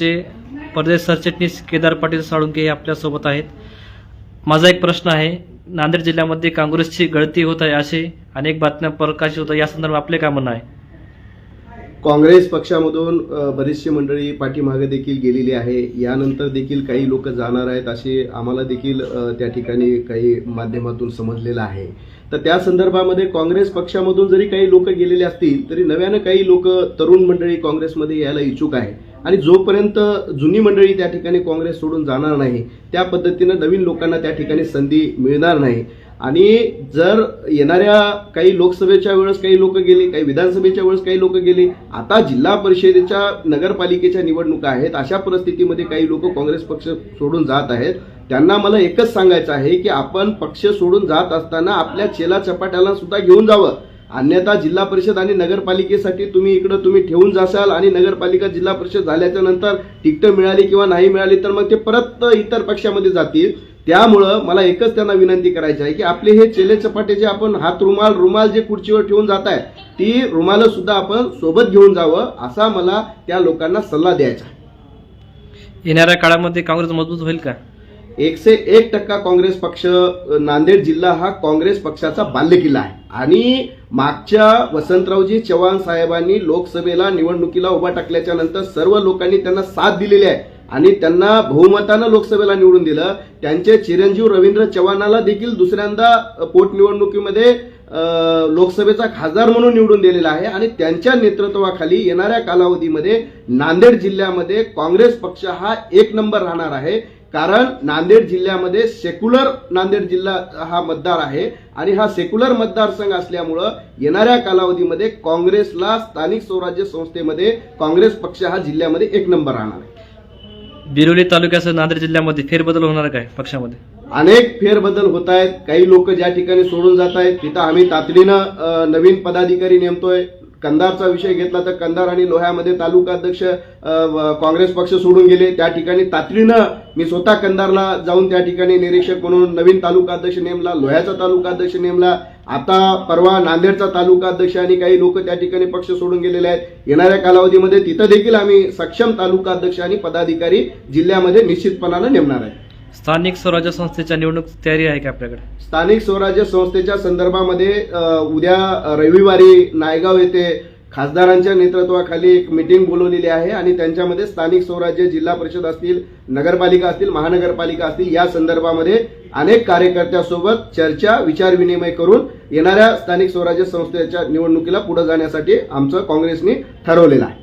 काँग्रेसचे प्रदेश सरचिटणीस केदार पाटील साळुंके हे आपल्यासोबत आहेत. माझा एक प्रश्न आहे नांदेड जिल्ह्यामध्ये काँग्रेसची गळती होत आहे असे अनेक बातम्या प्रकाशित होत आहे या संदर्भात आपले काय म्हणणं आहे? काँग्रेस पक्षामधून बरीचशी मंडळी पाठीमागे देखील गेलेली आहे. यानंतर देखील काही लोक जाणार आहेत असे आम्हाला देखील त्या ठिकाणी काही माध्यमातून समजलेलं आहे. तर त्या संदर्भामध्ये काँग्रेस पक्षामधून जरी काही लोक गेलेले असतील तरी नव्यानं काही लोक तरुण मंडळी काँग्रेसमध्ये यायला इच्छुक आहे आणि जोपर्यंत जुनी मंडळी त्या ठिकाणी काँग्रेस सोडून जाणार नाही त्या पद्धतीनं नवीन लोकांना त्या ठिकाणी संधी मिळणार नाही. आणि जर येणाऱ्या काही लोकसभेच्या वेळेस काही लोक गेले काही विधानसभेच्या वेळेस काही लोक गेले आता जिल्हा परिषदेच्या नगरपालिकेच्या निवडणुका आहेत अशा परिस्थितीमध्ये काही लोक काँग्रेस पक्ष सोडून जात आहेत. त्यांना मला एकच सांगायचं आहे की आपण पक्ष सोडून जात असताना आपल्या चेला चपाट्याला सुद्धा घेऊन जावं. अन्यथा जिल्हा परिषद आणि नगरपालिकेसाठी तुम्ही इकडं तुम्ही ठेवून जासाल आणि नगरपालिका जिल्हा परिषद झाल्याच्यानंतर तिकटं मिळाली किंवा नाही मिळाली तर मग ते परत इतर पक्षामध्ये जातील. त्यामुळं मला एकच त्यांना विनंती करायची आहे की आपले हे चेले चपाटे जे आपण हात रुमाल रुमाल जे खुर्चीवर ठेवून जात आहे ती रुमाल सुद्धा आपण सोबत घेऊन जावं असा मला त्या लोकांना सल्ला द्यायचा येणाऱ्या काळामध्ये काँग्रेस मजबूत होईल का? एकशे एक टक्का काँग्रेस पक्ष नांदेड जिल्हा हा काँग्रेस पक्षाचा बाल्यकिल्ला आहे. आणि मागच्या वसंतरावजी चव्हाण साहेबांनी लोकसभेला निवडणुकीला उभा टाकल्याच्या नंतर सर्व लोकांनी त्यांना साथ दिलेली आहे. आणि त्यांना बहुमतानं लोकसभेला निवडून दिलं. त्यांचे चिरंजीव रवींद्र चव्हाणाला देखील दुसऱ्यांदा पोटनिवडणुकीमध्ये लोकसभेचा खासदार म्हणून निवडून दिलेला आहे. आणि त्यांच्या नेतृत्वाखाली येणाऱ्या कालावधीमध्ये नांदेड जिल्ह्यामध्ये काँग्रेस पक्ष हा एक नंबर राहणार आहे. कारण नांदेड जिल्ह्यामध्ये सेक्युलर नांदेड जिल्हा हा मतदार आहे आणि हा सेक्युलर मतदारसंघ असल्यामुळं येणाऱ्या कालावधीमध्ये काँग्रेसला स्थानिक स्वराज्य संस्थेमध्ये काँग्रेस पक्ष हा जिल्ह्यामध्ये एक नंबर राहणार आहे. बिरोली तालुक्यासह नांदेड जिल्ह्यामध्ये फेरबदल होणार काय पक्षामध्ये? अनेक फेरबदल होत आहेत. काही लोक ज्या ठिकाणी सोडून जात आहेत तिथं आम्ही तातडीनं नवीन पदाधिकारी नेमतोय. कंधारचा विषय घेतला तर कंधार आणि लोह्यामध्ये तालुका अध्यक्ष काँग्रेस पक्ष सोडून गेले. त्या ठिकाणी तातडीनं मी स्वतः कंधारला जाऊन त्या ठिकाणी निरीक्षक म्हणून नवीन तालुका अध्यक्ष नेमला लोह्याचा तालुका अध्यक्ष नेमला. आता परवा नांदेडचा तालुका अध्यक्ष आणि काही लोक त्या ठिकाणी पक्ष सोडून गेलेले आहेत. येणाऱ्या कालावधीमध्ये तिथं देखील आम्ही सक्षम तालुका अध्यक्ष आणि पदाधिकारी जिल्ह्यामध्ये निश्चितपणानं नेमणार आहे. स्थानिक स्वराज्य संस्थेच्या निवडणूक तयारी आहे का आपल्याकडे? स्थानिक स्वराज्य संस्थेच्या संदर्भामध्ये अ, उद्या रविवारी नायगाव येथे खासदारांच्या नेतृत्वाखाली एक मिटिंग बोलवलेली आहे आणि त्यांच्यामध्ये स्थानिक स्वराज्य जिल्हा परिषद असतील नगरपालिका असतील महानगरपालिका असतील या संदर्भामध्ये अनेक कार्यकर्त्यासोबत चर्चा विचारविनिमय करून येणाऱ्या स्थानिक स्वराज्य संस्थेच्या निवडणुकीला पुढे जाण्यासाठी आमचं काँग्रेसने ठरवलेलं आहे.